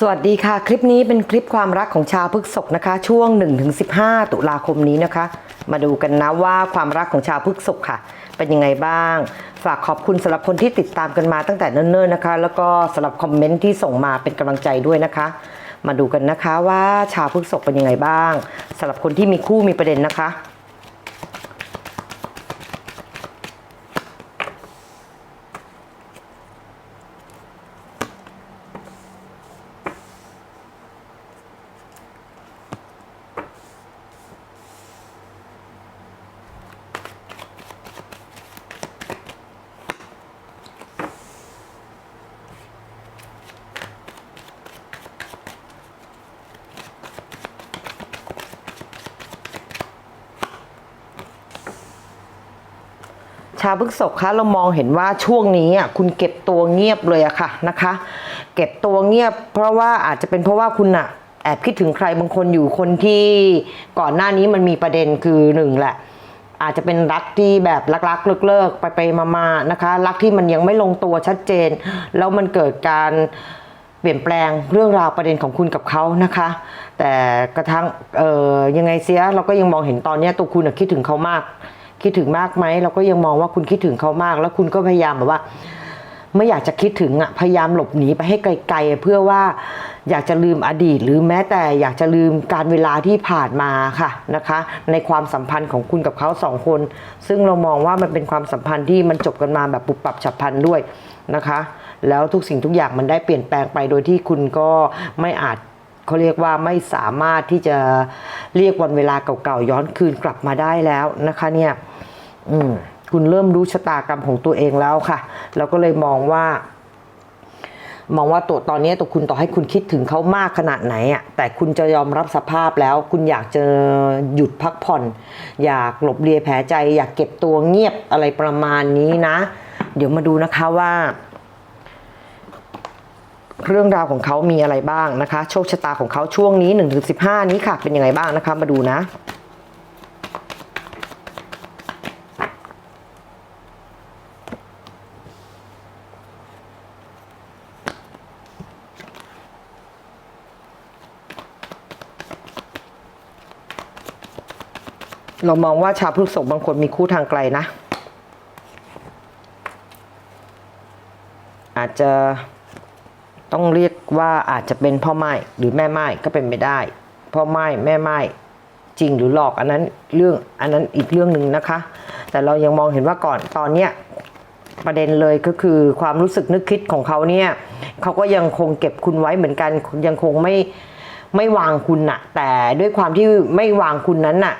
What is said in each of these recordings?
สวัสดีค่ะ คลิปนี้เป็นคลิปความรักของชาวพฤกษภนะคะ ช่วง 1-15 ตุลาคมนี้นะคะ มาดูกันนะว่าความรักของชาวพฤกษภค่ะ เป็นยังไงบ้าง ฝากขอบคุณสำหรับคนที่ติดตามกันมาตั้งแต่เนิ่นๆนะคะ แล้วก็สำหรับคอมเมนต์ที่ส่งมาเป็นกำลังใจด้วยนะคะ มาดูกันนะคะว่าชาวพฤกษภเป็นยังไงบ้างสำหรับคนที่มีคู่มีประเด็นนะคะาวพฤกษภคะเรามองเห็นว่าช่วงนี้อะคุณเก็บตัวเงียบเลยอะค่ะนะคะ เก็บตัวเงียบ เพราะว่าอาจจะเป็นเพราะว่าคุณอะแอบคิดถึงใครบางคนอยู่คนที่ก่อนหน้านี้มันมีประเด็นคือหนึ่งแหละ อาจจะเป็นรักที่แบบรักๆเลิกๆไปไปๆมาๆนะคะ รักที่มันยังไม่ลงตัวชัดเจน แล้วมันเกิดการเปลี่ยนแปลงเรื่องราวประเด็นของคุณกับเขานะคะ แต่กระทั่งเอ่ยยังไงเสียเราก็ยังมองเห็นตอนนี้ตัวคุณคิดถึงเขามาก คิดถึงมากไหมเราก็ยังมองว่าคุณคิดถึงเขามาก แล้วคุณก็พยายามแบบว่า ไม่อยากจะคิดถึงอะพยายามหลบหนีไปให้ไกลๆ เพื่อว่าอยากจะลืมอดีต หรือแม้แต่อยากจะลืมการเวลาที่ผ่านมาค่ะนะคะ ในความสัมพันธ์ของคุณกับเขาสองคน ซึ่งเรามองว่ามันเป็นความสัมพันธ์ที่มันจบกันมาแบบปุบปับฉับพลันด้วยนะคะ แล้วทุกสิ่งทุกอย่างมันได้เปลี่ยนแปลงไปโดยที่คุณก็ไม่อาจ เขาเรียกว่าไม่สามารถที่จะเรียกวันเวลาเก่าๆย้อนคืนกลับมาได้แล้วนะคะเนี่ยคุณเริ่มรู้ชะตากรรมของตัวเองแล้วค่ะ แล้วก็เลยมองว่า มองว่าตัวตอนนี้ตัวคุณต่อให้คุณคิดถึงเขามากขนาดไหนอะแต่คุณจะยอมรับสภาพแล้ว คุณอยากจะหยุดพักผ่อน อยากหลบเลียแผลใจ อยากเก็บตัวเงียบอะไรประมาณนี้นะ เดี๋ยวมาดูนะคะว่า เรื่องราวของเขามีอะไรบ้างนะคะ โชคชะตาของเขาช่วงนี้1นถึงสินี้ค่ะ เป็นยังไงบ้างนะคะ มาดูนะเรามองว่าชาวพฤษภบางคนมีคู่ทางไกลนะ อาจจะ ต้องเรียกว่าอาจจะเป็นพ่อไม้หรือแม่ไม้ก็เป็นไปได้ พ่อไม้แม่ไม้จริงหรือหลอกอันนั้นเรื่องอันนั้นอีกเรื่องหนึ่งนะคะ แต่เรายังมองเห็นว่าก่อนตอนเนี้ยประเด็นเลยก็คือความรู้สึกนึกคิดของเขาเนี่ยเขาก็ยังคงเก็บคุณไว้เหมือนกันยังคงไม่ไม่วางคุณน่ะแต่ด้วยความที่ไม่วางคุณนั้นน่ะ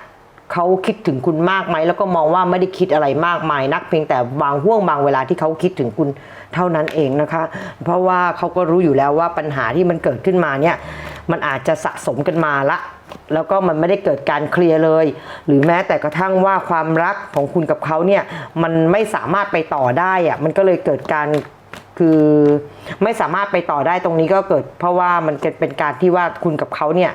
เขาคิดถึงคุณมากไหมแล้วก็มองว่าไม่ได้คิดอะไรมากมายนักเพียงแต่บางห่วงบางเวลาที่เขาคิดถึงคุณเท่านั้นเองนะคะ เพราะว่าเขาก็รู้อยู่แล้วว่าปัญหาที่มันเกิดขึ้นมาเนี่ยมันอาจจะสะสมกันมาละ แล้วก็มันไม่ได้เกิดการเคลียร์เลย หรือแม้แต่กระทั่งว่าความรักของคุณกับเขาเนี่ยมันไม่สามารถไปต่อได้อะมันก็เลยเกิดการคือไม่สามารถไปต่อได้ตรงนี้ก็เกิด เพราะว่ามันเป็นการที่ว่าคุณกับเขาเนี่ย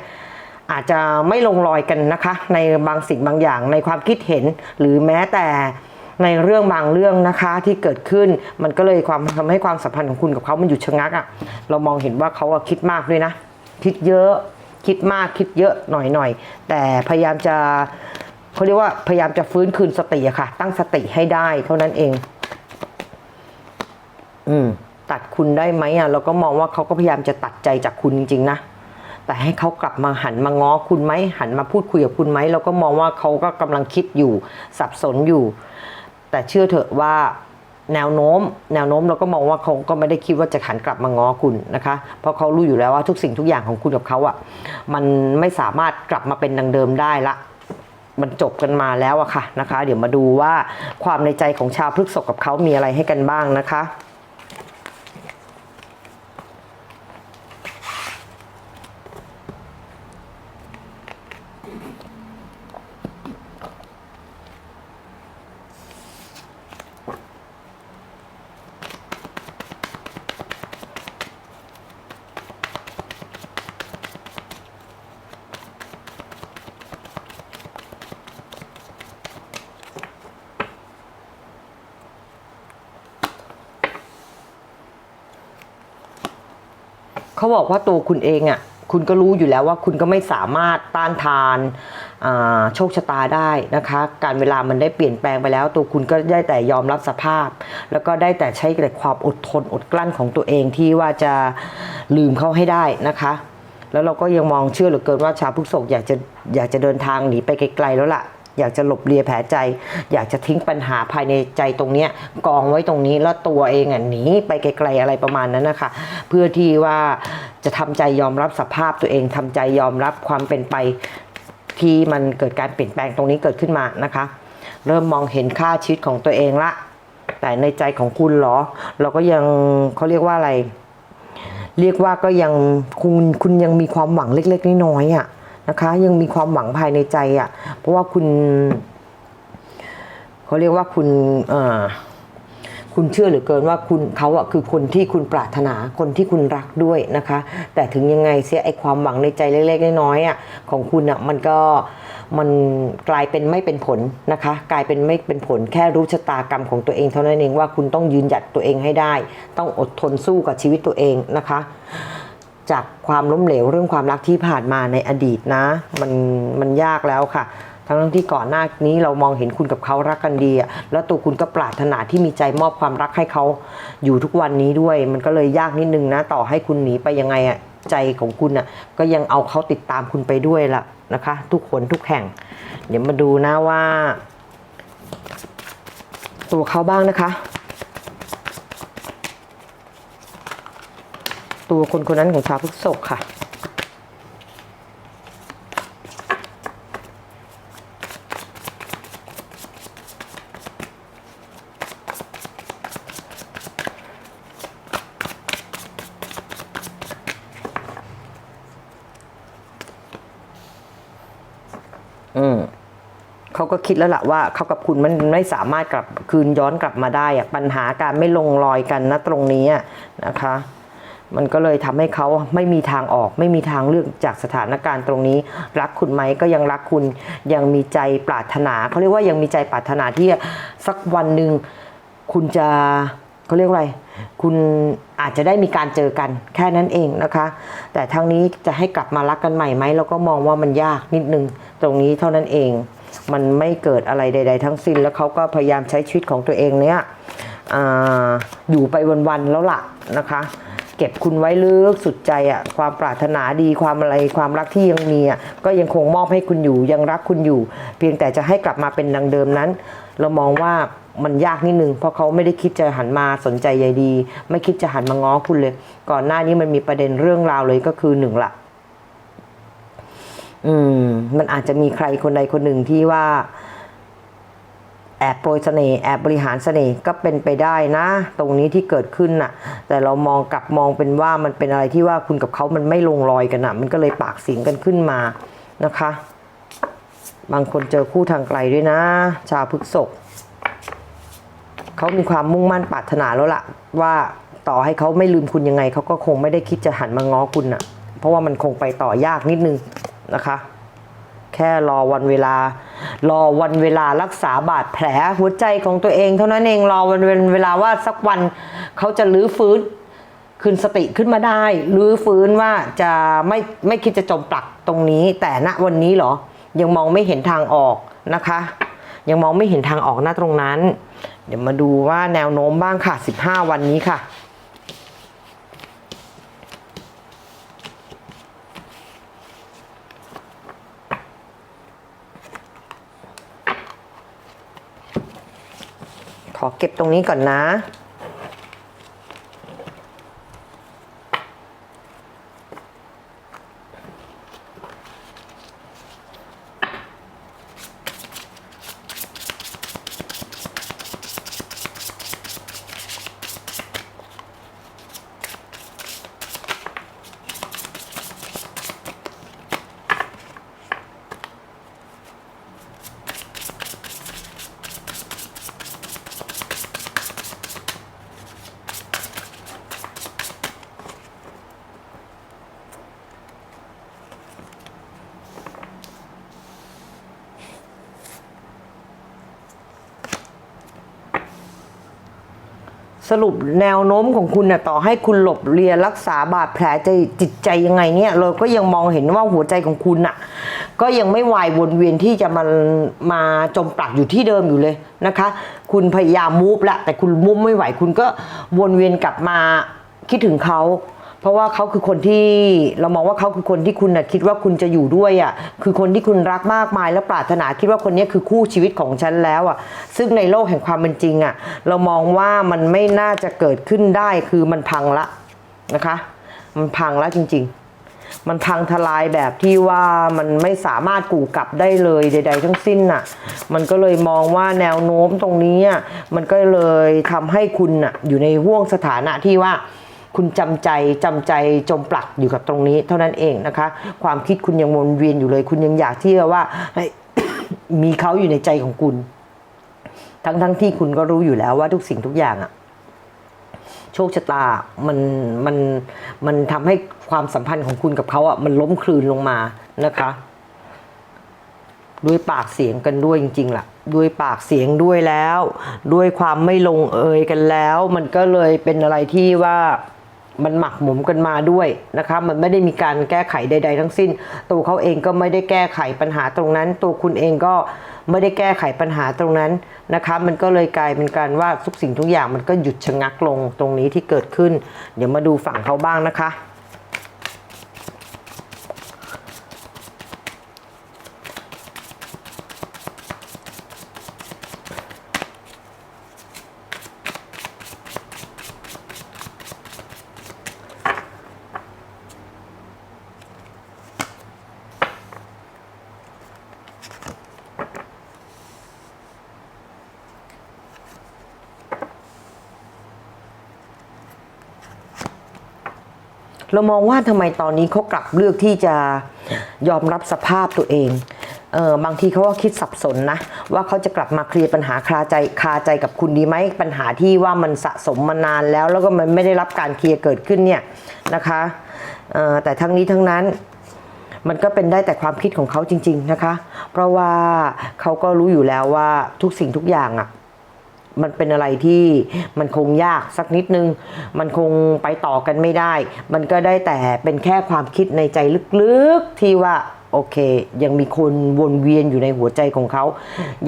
อาจจะไม่ลงรอยกันนะคะ ในบางสิ่งบางอย่างในความคิดเห็นหรือแม้แต่ในเรื่องบางเรื่องนะคะที่เกิดขึ้นมันก็เลยความทำให้ความสัมพันธ์ของคุณกับเขามันหยุดชะงักอะ่ะเรามองเห็นว่าเขาอะคิดมากด้วยนะ คิดเยอะคิดมากคิดเยอะหน่อยๆแต่พยายามจะเขาเรียกว่าพยายามจะฟื้นคืนสติอะค่ะ ตั้งสติให้ได้เท่านั้นเอง อืม ตัดคุณได้ไหมอะเราก็มองว่าเขาก็พยายามจะตัดใจจากคุณจริงๆนะ แต่ให้เขากลับมาหันมาง้อคุณไหมหันมาพูดคุยกับคุณไหมเราก็มองว่าเขาก็กำลังคิดอยู่สับสนอยู่ แต่เชื่อเถอะว่าแนวโน้ม แนวโน้มเราก็มองว่าเขาก็ไม่ได้คิดว่าจะหันกลับมาง้อคุณนะคะ เพราะเขารู้อยู่แล้วว่าทุกสิ่งทุกอย่างของคุณกับเขาอะมันไม่สามารถกลับมาเป็นดังเดิมได้ละมันจบกันมาแล้วอะค่ะนะคะ เดี๋ยวมาดูว่าความในใจของชาวพฤกษภกับเขามีอะไรให้กันบ้างนะคะ เขาบอกว่าตัวคุณเองอะ่ะคุณก็รู้อยู่แล้วว่าคุณก็ไม่สามารถต้านทานาโชคชะตาได้นะคะ การเวลามันได้เปลี่ยนแปลงไปแล้ว ตัวคุณก็ได้แต่ยอมรับสภาพ แล้วก็ได้แต่ใช้แต่ความอดทนอดกลั้นของตัวเองที่ว่าจะลืมเขาให้ได้นะคะ แล้วเราก็ยังมองเชื่อเหลือเกินว่าชาวพุกศกอยากจะอยากจะเดินทางหนีไปไกลๆแล้วล่ะ อยากจะหลบเลียแผลใจ อยากจะทิ้งปัญหาภายในใจตรงเนี้ยกองไว้ตรงนี้แล้วตัวเองอะหนีไปไกลๆอะไรประมาณนั้นนะคะเพื่อที่ว่าจะทำใจยอมรับสภาพตัวเองทำใจยอมรับความเป็นไปที่มันเกิดการเปลี่ยนแปลงตรงนี้เกิดขึ้นมานะคะ เริ่มมองเห็นค่าชีวิตของตัวเองละ แต่ในใจของคุณเหรอ เราก็ยังเขาเรียกว่าอะไร เรียกว่าก็ยังคุณคุณยังมีความหวังเล็ก ๆน้อยๆอะ นะคะ ยังมีความหวังภายในใจอะ เพราะว่าคุณเขาเรียกว่าคุณอ่อคุณเชื่อเหลือเกินว่าคุณเขาอะคือคนที่คุณปรารถนาคนที่คุณรักด้วยนะคะ แต่ถึงยังไงเสียไอความหวังในใจเล็กๆน้อยๆอะของคุณอะมันก็มันกลายเป็นไม่เป็นผลนะคะ กลายเป็นไม่เป็นผลแค่รู้ชะตากรรมของตัวเองเท่านั้นเองว่าคุณต้องยืนหยัดตัวเองให้ได้ ต้องอดทนสู้กับชีวิตตัวเองนะคะ จากความล้มเหลวเรื่องความรักที่ผ่านมาในอดีตนะ มันมันยากแล้วค่ะ ทั้งที่ก่อนหน้านี้เรามองเห็นคุณกับเขารักกันดีแล้วตัวคุณก็ปรารถนาที่มีใจมอบความรักให้เขาอยู่ทุกวันนี้ด้วย มันก็เลยยากนิดนึงนะ ต่อให้คุณหนีไปยังไงอะใจของคุณอะก็ยังเอาเขาติดตามคุณไปด้วยล่ะนะคะ ทุกคนทุกแห่ง เดี๋ยวมาดูนะว่า ตัวเขาบ้างนะคะ ตัวคนคนนั้นของชาวพฤกษกค่ะ อืมเขาก็คิดแล้วล่ะว่าเขากับคุณมันไม่สามารถกลับคืนย้อนกลับมาได้อะปัญหาการไม่ลงรอยกันนะตรงนี้อะนะคะ มันก็เลยทำให้เขาไม่มีทางออก ไม่มีทางเลือกจากสถานการณ์ตรงนี้ รักคุณไหมก็ยังรักคุณยังมีใจปรารถนาเขาเรียกว่ายังมีใจปรารถนาที่สักวันหนึ่งคุณจะเขาเรียกว่าอะไร คุณอาจจะได้มีการเจอกันแค่นั้นเองนะคะ แต่ทางนี้จะให้กลับมารักกันใหม่ไหมเราก็มองว่ามันยากนิดนึงตรงนี้เท่านั้นเอง มันไม่เกิดอะไรใด ๆ ทั้งสิ้นแล้วเขาก็พยายามใช้ชีวิตของตัวเองเนี้ยออยู่ไปวันๆแล้วล่ะนะคะ เก็บคุณไว้ลึกสุดใจอะความปรารถนาดีความอะไรความรักที่ยังมีอะก็ยังคงมอบให้คุณอยู่ ยังรักคุณอยู่ เพียงแต่จะให้กลับมาเป็นดังเดิมนั้น เรามองว่ามันยากนิดนึงเพราะเขาไม่ได้คิดจะหันมาสนใจใยดี ไม่คิดจะหันมาง้อคุณเลย ก่อนหน้านี้มันมีประเด็นเรื่องราวเลยก็คือหนึ่งละอืม มันอาจจะมีใครคนใดคนหนึ่งที่ว่า แอบโปรยเสน่ห์แอบบริหารเสน่ห์ก็เป็นไปได้นะ ตรงนี้ที่เกิดขึ้นน่ะ แต่เรามองกลับมองเป็นว่ามันเป็นอะไรที่ว่าคุณกับเขามันไม่ลงรอยกันน่ะมันก็เลยปากเสียงกันขึ้นมานะคะ บางคนเจอคู่ทางไกลด้วยนะ ชาวพฤกษกเขามีความมุ่งมั่นปรารถนาแล้วล่ะ ว่าต่อให้เขาไม่ลืมคุณยังไงเขาก็คงไม่ได้คิดจะหันมาง้อคุณน่ะ เพราะว่ามันคงไปต่อยากนิดนึงนะคะ แค่รอวันเวลา รอวันเวลารักษาบาดแผลหัวใจของตัวเอง เท่านั้นเองรอวันเวลาว่าสักวันเขาจะลื้อฟื้นคืนสติขึ้นมาได้รื้อฟื้นว่าจะไม่ไม่คิดจะจมปลักตรงนี้ แต่ณวันนี้เหรอ ยังมองไม่เห็นทางออกนะคะ ยังมองไม่เห็นทางออกหน้าตรงนั้น เดี๋ยวมาดูว่าแนวโน้มบ้างค่ะ 15 วันนี้ค่ะ ขอเก็บตรงนี้ก่อนนะ สรุปแนวโน้มของคุณน่ะต่อให้คุณหลบเลียรักษาบาดแผลใจจิตใจยังไงเนี่ย เราก็ยังมองเห็นว่าหัวใจของคุณน่ะ ก็ยังไม่วายวนเวียนที่จะมามาจมปลักอยู่ที่เดิมอยู่เลยนะคะ คุณพยายามมูฟละแต่คุณมุฟไม่ไหวคุณก็วนเวียนกลับมาคิดถึงเขา เพราะว่าเขาคือคนที่เรามองว่าเขาคือคนที่คุณน่ะคิดว่าคุณจะอยู่ด้วยอะคือคนที่คุณรักมากมายและปรารถนาคิดว่าคนนี้คือคู่ชีวิตของฉันแล้วอะซึ่งในโลกแห่งความเป็นจริงอะเรามองว่ามันไม่น่าจะเกิดขึ้นได้คือมันพังละนะคะ มันพังแล้วจริง ๆมันพังทลายแบบที่ว่ามันไม่สามารถกู่กลับได้เลยใด ๆ ทั้งสิ้นน่ะ มันก็เลยมองว่าแนวโน้มตรงนี้อะมันก็เลยทำให้คุณน่ะอยู่ในห่วงสถานะที่ว่า คุณจำใจจำใจจมปลักอยู่กับตรงนี้ เท่านั้นเองนะคะ ความคิดคุณยังวนเวียนอยู่เลย คุณยังอยากที่จะว่ามีเขาอยู่ในใจของคุณ ทั้งทั้งที่คุณก็รู้อยู่แล้วว่าทุกสิ่งทุกอย่างอะโชคชะตา มัน มัน มันทำให้ความสัมพันธ์ของคุณกับเขาอะมันล้มคลืนลงมานะคะ ด้วยปากเสียงกันด้วยจริงๆล่ะ ด้วยปากเสียงด้วยแล้ว ด้วยความไม่ลงเอยกันแล้ว มันก็เลยเป็นอะไรที่ว่า มันหมักหมมกันมาด้วยนะคะมันไม่ได้มีการแก้ไขใด ๆ ทั้งสิ้น ตัวเขาเองก็ไม่ได้แก้ไขปัญหาตรงนั้น ตัวคุณเองก็ไม่ได้แก้ไขปัญหาตรงนั้นนะคะมันก็เลยกลายเป็นการว่าทุกสิ่งทุกอย่างมันก็หยุดชะงักลงตรงนี้ที่เกิดขึ้น เดี๋ยวมาดูฝั่งเขาบ้างนะคะ เรามองว่าทำไมตอนนี้เขากลับเลือกที่จะยอมรับสภาพตัวเองเออบางทีเขาก็คิดสับสนนะ ว่าเขาจะกลับมาเคลียร์ปัญหาคาใจคาใจกับคุณดีไหมปัญหาที่ว่ามันสะสมมานานแล้ว แล้วก็มันไม่ได้รับการเคลียร์เกิดขึ้นเนี่ยนะคะเอ่อแต่ทั้งนี้ทั้งนั้นมันก็เป็นได้แต่ความคิดของเขาจริง ๆนะคะ เพราะว่าเขาก็รู้อยู่แล้วว่าทุกสิ่งทุกอย่างอะ มันเป็นอะไรที่มันคงยากสักนิดนึง มันคงไปต่อกันไม่ได้ มันก็ได้แต่เป็นแค่ความคิดในใจลึกๆที่ว่าโอเค ยังมีคนวนเวียนอยู่ในหัวใจของเขา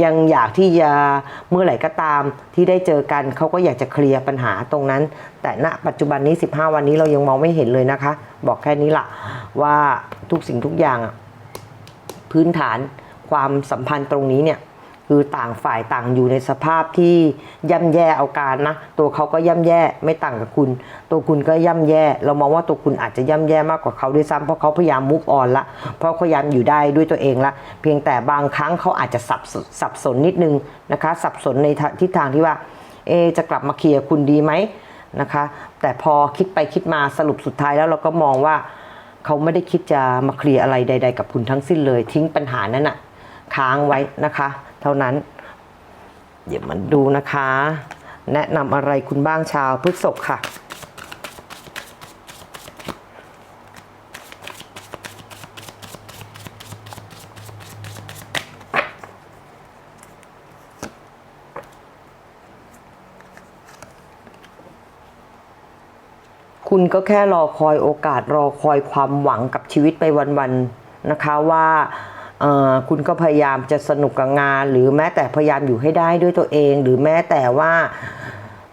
ยังอยากที่จะเมื่อไหร่ก็ตามที่ได้เจอกันเขาก็อยากจะเคลียร์ปัญหาตรงนั้น แต่ณปัจจุบันนี้ 15 วันนี้เรายังมองไม่เห็นเลยนะคะ บอกแค่นี้ละว่าทุกสิ่งทุกอย่างพื้นฐานความสัมพันธ์ตรงนี้เนี่ย คือต่างฝ่ายต่างอยู่ในสภาพที่ย่ำแย่เอาการนะ ตัวเขาก็ย่ำแย่ไม่ต่างกับคุณ ตัวคุณก็ย่ำแย่ เรามองว่าตัวคุณอาจจะย่ำแย่มากกว่าเขาด้วยซ้ำเพราะเขาพยายามมุกออนละ เพราะเขาพยายามอยู่ได้ด้วยตัวเองละ เพียงแต่บางครั้งเขาอาจจะสับสสับสนนิดนึงนะคะ สับสนในทิศทางที่ว่าเอจะกลับมาเคลียร์คุณดีไหมนะคะ แต่พอคิดไปคิดมาสรุปสุดท้ายแล้วเราก็มองว่าเขาไม่ได้คิดจะมาเคลียร์อะไรใด ๆ กับคุณทั้งสิ้นเลย ทิ้งปัญหานั้นอะค้างไว้นะคะ เท่านั้น เดี๋ยวมันดูนะคะ แนะนำอะไรคุณบ้างชาวพฤษภค่ะคุณก็แค่รอคอยโอกาสรอคอยความหวังกับชีวิตไปวัน ๆ นะคะว่าเอ่อ คุณก็พยายามจะสนุกกับงาน หรือแม้แต่พยายามอยู่ให้ได้ด้วยตัวเอง หรือแม้แต่ว่า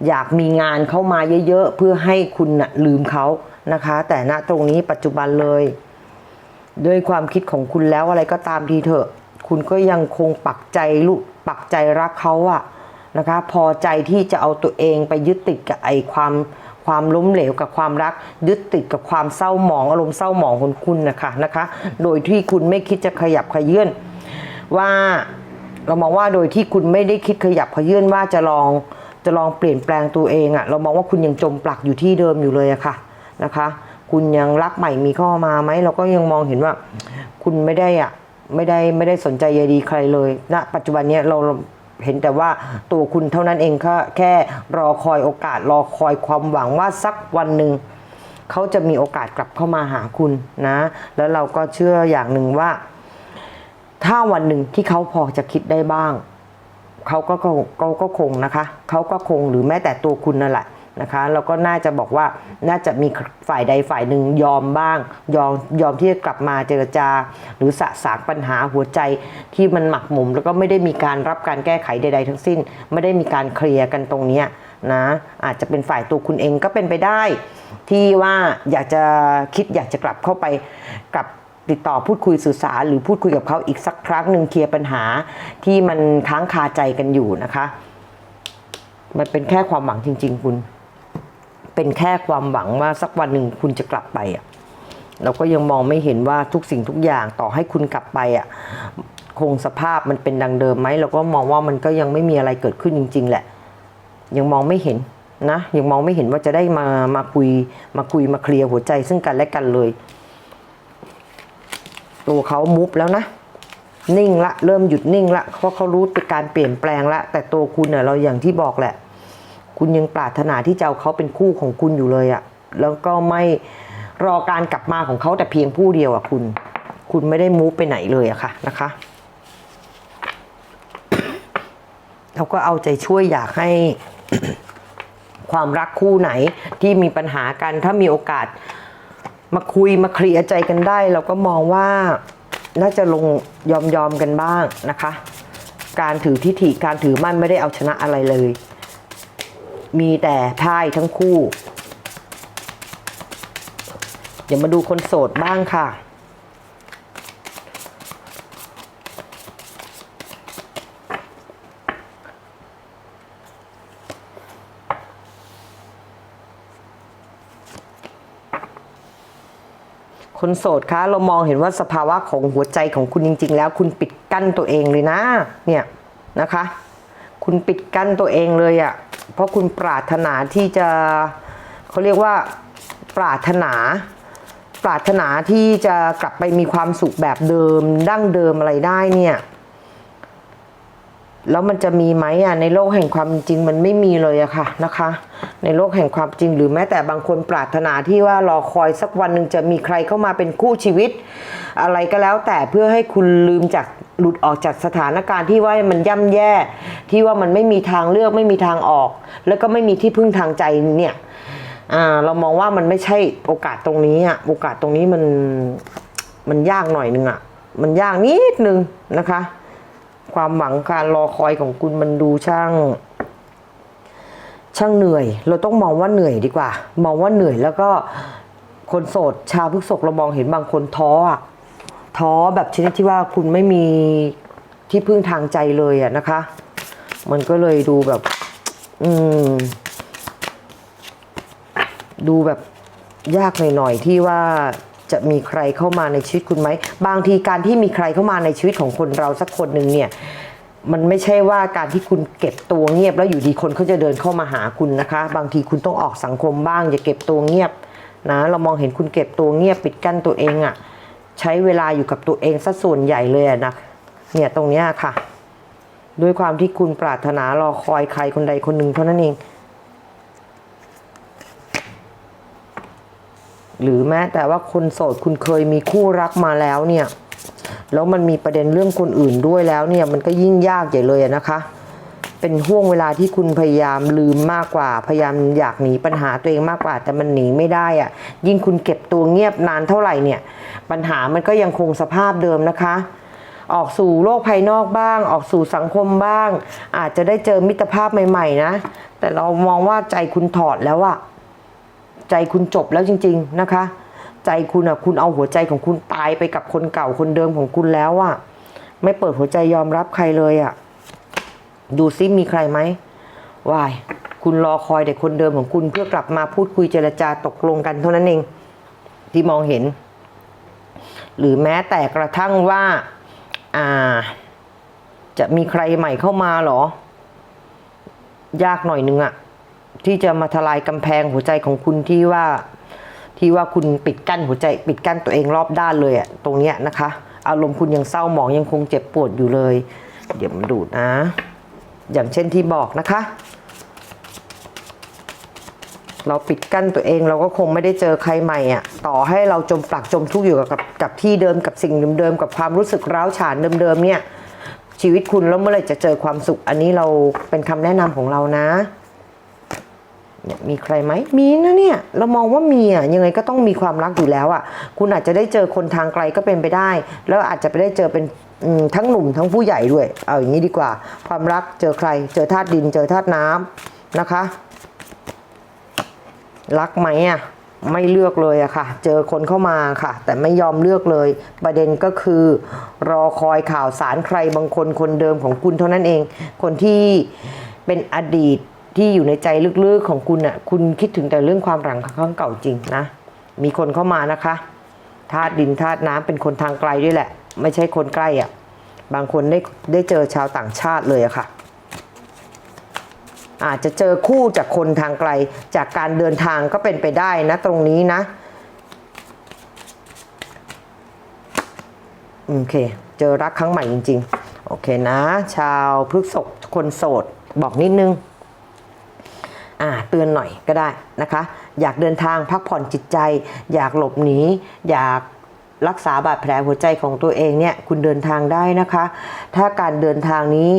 อยากมีงานเข้ามาเยอะๆ เพื่อให้คุณนะลืมเขานะคะ แต่ณตรงนี้ปัจจุบันเลย ด้วยความคิดของคุณแล้วอะไรก็ตามทีเถอะ คุณก็ยังคงปักใจลุปักใจรักเขาอะนะคะ พอใจที่จะเอาตัวเองไปยึดติดกับไอความ ความล้มเหลวกับความรัก ยึดติดกับความเศร้าหมองอารมณ์เศร้าหมองของคุณนะคะนะคะ โดยที่คุณไม่คิดจะขยับขยื่นว่าเรามองว่าโดยที่คุณไม่ได้คิดขยับขยื่นว่าจะลองจะลองเปลี่ยนแปลงตัวเองอะเรามองว่าคุณยังจมปลักอยู่ที่เดิมอยู่เลยอะค่ะนะคะ คุณยังรักใหม่มีเข้ามาไหมเราก็ยังมองเห็นว่า คุณไม่ได้อะไม่ได้ไม่ได้สนใจใยดีใครเลยณปัจจุบันเนี้ยเรา เห็นแต่ว่าตัวคุณเท่านั้นเองค่ะแค่รอคอยโอกาสรอคอยความหวังว่าสักวันหนึ่งเขาจะมีโอกาสกลับเข้ามาหาคุณนะ แล้วเราก็เชื่ออย่างหนึ่งว่า ถ้าวันหนึ่งที่เขาพอจะคิดได้บ้างเขาก็คงก็ก็คงนะคะเขาก็คงหรือแม้แต่ตัวคุณนั่นแหละ นะคะแล้วก็น่าจะบอกว่าน่าจะมีฝ่ายใดฝ่ายหนึ่งยอมบ้าง ยอมยอมที่จะกลับมาเจรจา หรือสะสางปัญหาหัวใจที่มันหมักหมมแล้วก็ไม่ได้มีการรับการแก้ไขใด ๆ ทั้งสิ้น ไม่ได้มีการเคลียร์กันตรงนี้นะอาจจะเป็นฝ่ายตัวคุณเองก็เป็นไปได้ ที่ว่าอยากจะคิดอยากจะกลับเข้าไปกลับติดต่อพูดคุยสื่อสารหรือพูดคุยกับเขาอีกสักครั้งหนึ่งเคลียร์ปัญหาที่มันค้างคาใจกันอยู่นะคะ มันเป็นแค่ความหวังจริง ๆ คุณ เป็นแค่ความหวังว่าสักวันหนึ่งคุณจะกลับไปอะเราก็ยังมองไม่เห็นว่าทุกสิ่งทุกอย่างต่อให้คุณกลับไปอะคงสภาพมันเป็นดังเดิมไหมเราก็มองว่ามันก็ยังไม่มีอะไรเกิดขึ้นจริง ๆ แหละ ยังมองไม่เห็นนะยังมองไม่เห็นว่าจะได้มามาคุยมาคุยมาเคลียร์หัวใจซึ่งกันและกันเลย ตัวเขามุฟแล้วนะ นิ่งละ เริ่มหยุดนิ่งละเพราะเขารู้ถึงการเปลี่ยนแปลงละ แต่ตัวคุณเน่ยเราอย่างที่บอกแหละ คุณยังปรารถนาที่จะเอาเขาเป็นคู่ของคุณอยู่เลยอะแล้วก็ไม่รอการกลับมาของเขาแต่เพียงผู้เดียวอะคุณ คุณไม่ได้มูฟไปไหนเลยอะค่ะนะคะเราก็เอาใจช่วยอยากให้ความรักคู่ไหนที่มีปัญหากันถ้ามีโอกาสมาคุยมาเคลียร์ใจกันได้ เราก็มองว่าน่าจะลงยอมยอมกันบ้างนะคะ การถือทิฐิการถือมั่นไม่ได้เอาชนะอะไรเลย มีแต่พ่ายทั้งคู่ เดี๋ยวมาดูคนโสดบ้างค่ะ คนโสดคะเรามองเห็นว่าสภาวะของหัวใจของคุณจริง ๆ แล้ว คุณปิดกั้นตัวเองเลยนะ เนี่ยนะคะ คุณปิดกั้นตัวเองเลยอะ่ะ ราะคุณปรารถนาที่จะเขาเรียกว่าปรารถนา ปรารถนาที่จะกลับไปมีความสุขแบบเดิม ดั้งเดิมอะไรได้เนี่ย แล้วมันจะมีไหมอะในโลกแห่งความจริงมันไม่มีเลยอะค่ะนะคะ ในโลกแห่งความจริงหรือแม้แต่บางคนปรารถนาที่ว่ารอคอยสักวันหนึ่งจะมีใครเข้ามาเป็นคู่ชีวิต อะไรก็แล้วแต่เพื่อให้คุณลืมจาก หลุดออกจากสถานการณ์ที่ว่ามันย่ำแย่ ที่ว่ามันไม่มีทางเลือกไม่มีทางออก แล้วก็ไม่มีที่พึ่งทางใจเนี่ยเรามองว่ามันไม่ใช่โอกาสตรงนี้อะโอกาสตรงนี้มันมันยากหน่อยนึงอะมันยากนิดนึงนะคะ ความหวังการรอคอยของคุณมันดูช่าง ช่างเหนื่อย เราต้องมองว่าเหนื่อยดีกว่า มองว่าเหนื่อยแล้วก็คนโสดชาวพฤกษกเรามองเห็นบางคนท้ออะ ท้อแบบชนิดที่ว่าคุณไม่มีที่พึ่งทางใจเลยอะนะคะ มันก็เลยดูแบบ อืม ดูแบบยากหน่อยๆที่ว่าจะมีใครเข้ามาในชีวิตคุณไหม บางทีการที่มีใครเข้ามาในชีวิตของคนเราสักคนหนึ่งเนี่ย มันไม่ใช่ว่าการที่คุณเก็บตัวเงียบแล้วอยู่ดีคนเขาจะเดินเข้ามาหาคุณนะคะ บางทีคุณต้องออกสังคมบ้าง อย่าเก็บตัวเงียบนะ เรามองเห็นคุณเก็บตัวเงียบปิดกั้นตัวเองอะ่ะ ใช้เวลาอยู่กับตัวเองซะส่วนใหญ่เลยนะเนี่ยตรงเนี้ยค่ะ ด้วยความที่คุณปรารถนารอคอยใครคนใดคนหนึ่งเท่านั้นเอง หรือแม้แต่ว่าคนโสดคุณเคยมีคู่รักมาแล้วเนี่ย แล้วมันมีประเด็นเรื่องคนอื่นด้วยแล้วเนี่ยมันก็ยิ่งยากใหญ่เลยนะคะ เป็นห่วงเวลาที่คุณพยายามลืมมากกว่า พยายามอยากหนีปัญหาตัวเองมากกว่า แต่มันหนีไม่ได้อะยิ่งคุณเก็บตัวเงียบนานเท่าไหร่เนี่ย ปัญหามันก็ยังคงสภาพเดิมนะคะ ออกสู่โลกภายนอกบ้าง ออกสู่สังคมบ้าง อาจจะได้เจอมิตรภาพใหม่ ๆ นะ แต่เรามองว่าใจคุณถอดแล้วอะใจคุณจบแล้วจริง ๆนะคะ ใจคุณอะคุณเอาหัวใจของคุณตายไปกับคนเก่าคนเดิมของคุณแล้วอะไม่เปิดหัวใจยอมรับใครเลยอะ ดูซิมีใครไหมวาย คุณรอคอยแต่คนเดิมของคุณเพื่อกลับมาพูดคุยเจรจาตกลงกันเท่านั้นเอง ที่มองเห็น หรือแม้แต่กระทั่งว่า อ่า จะมีใครใหม่เข้ามาหรอ ยากหน่อยนึงอะที่จะมาทลายกำแพงหัวใจของคุณที่ว่าที่ว่าคุณปิดกั้นหัวใจ ปิดกั้นตัวเองรอบด้านเลยอะตรงเนี้ยนะคะ อารมณ์คุณยังเศร้าหมองยังคงเจ็บปวดอยู่เลย เดี๋ยวมาดูนะ อย่างเช่นที่บอกนะคะ เราปิดกั้นตัวเองเราก็คงไม่ได้เจอใครใหม่อะต่อให้เราจมปลักจมทุกข์อยู่กับกับที่เดิมกับสิ่งเดิมๆกับความรู้สึกร้าวฉานเดิมๆเนี่ยชีวิตคุณแล้วเมื่อไหร่จะเจอความสุข อันนี้เราเป็นคำแนะนำของเรานะ เนี่ยมีใครไหมมีนะเนี่ยเรามองว่ามีอะยังไงก็ต้องมีความรักอยู่แล้วอะคุณอาจจะได้เจอคนทางไกลก็เป็นไปได้ แล้วอาจจะไปได้เจอเป็นทั้งหนุ่มทั้งผู้ใหญ่ด้วย เอาอย่างนี้ดีกว่า ความรักเจอใคร เจอธาตุดิน เจอธาตุน้ำนะคะ รักไหมอะไม่เลือกเลยอะค่ะ เจอคนเข้ามาค่ะ แต่ไม่ยอมเลือกเลย ประเด็นก็คือ รอคอยข่าวสารใครบางคนคนเดิมของคุณเท่านั้นเอง คนที่เป็นอดีต ที่อยู่ในใจลึกๆของคุณอะคุณคิดถึงแต่เรื่องความหลังครั้งเก่าจริงนะ มีคนเข้ามานะคะ ธาตุดินธาตุน้ำเป็นคนทางไกลด้วยแหละ ไม่ใช่คนใกล้อะบางคนได้ได้เจอชาวต่างชาติเลยอะค่ะ อาจจะเจอคู่จากคนทางไกล จากการเดินทางก็เป็นไปได้นะ ตรงนี้นะ โอเค เจอรักครั้งใหม่จริง ๆ โอเคนะ ชาวพฤกษกคนโสด บอกนิดนึง เตือนหน่อยก็ได้นะคะ อยากเดินทางพักผ่อนจิตใจ อยากหลบหนีอยากรักษาบาดแผลหัวใจของตัวเองเนี่ยคุณเดินทางได้นะคะ ถ้าการเดินทางนี้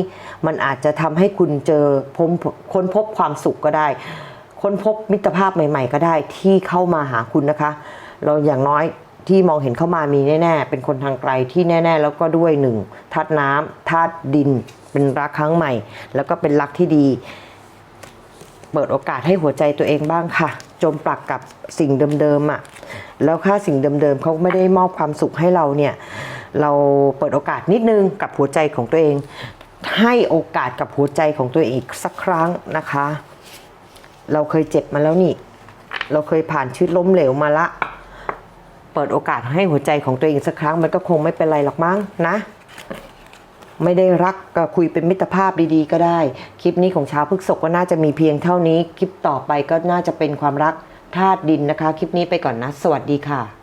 มันอาจจะทำให้คุณเจอพบค้นพบความสุขก็ได้ ค้นพบมิตรภาพใหม่ ๆ ก็ได้ที่เข้ามาหาคุณนะคะ เราอย่างน้อยที่มองเห็นเข้ามามีแน่ ๆ เป็นคนทางไกลที่แน่ ๆ แล้วก็ด้วยหนึ่งธาตุน้ำธาตุดิน เป็นรักครั้งใหม่ แล้วก็เป็นรักที่ดี เปิดโอกาสให้หัวใจตัวเองบ้างค่ะ จมปลักกับสิ่งเดิมๆอะ่ะแล้วค่าสิ่งเดิมๆเขาไม่ได้มอบความสุขให้เราเนี่ยเราเปิดโอกาสนิดนึงกับหัวใจของตัวเอง ให้โอกาสกับหัวใจของตัวเองอีกสักครั้งนะคะ เราเคยเจ็บมาแล้วนี่ เราเคยผ่านชีวิตล้มเหลวมาละ เปิดโอกาสให้หัวใจของตัวเองสักครั้งมันก็คงไม่เป็นไรหรอกมั้งนะ ไม่ได้รักก็คุยเป็นมิตรภาพดีๆ ก็ได้ คลิปนี้ของชาวพฤกษกก็น่าจะมีเพียงเท่านี้ คลิปต่อไปก็น่าจะเป็นความรักธาตุดินนะคะ คลิปนี้ไปก่อนนะ สวัสดีค่ะ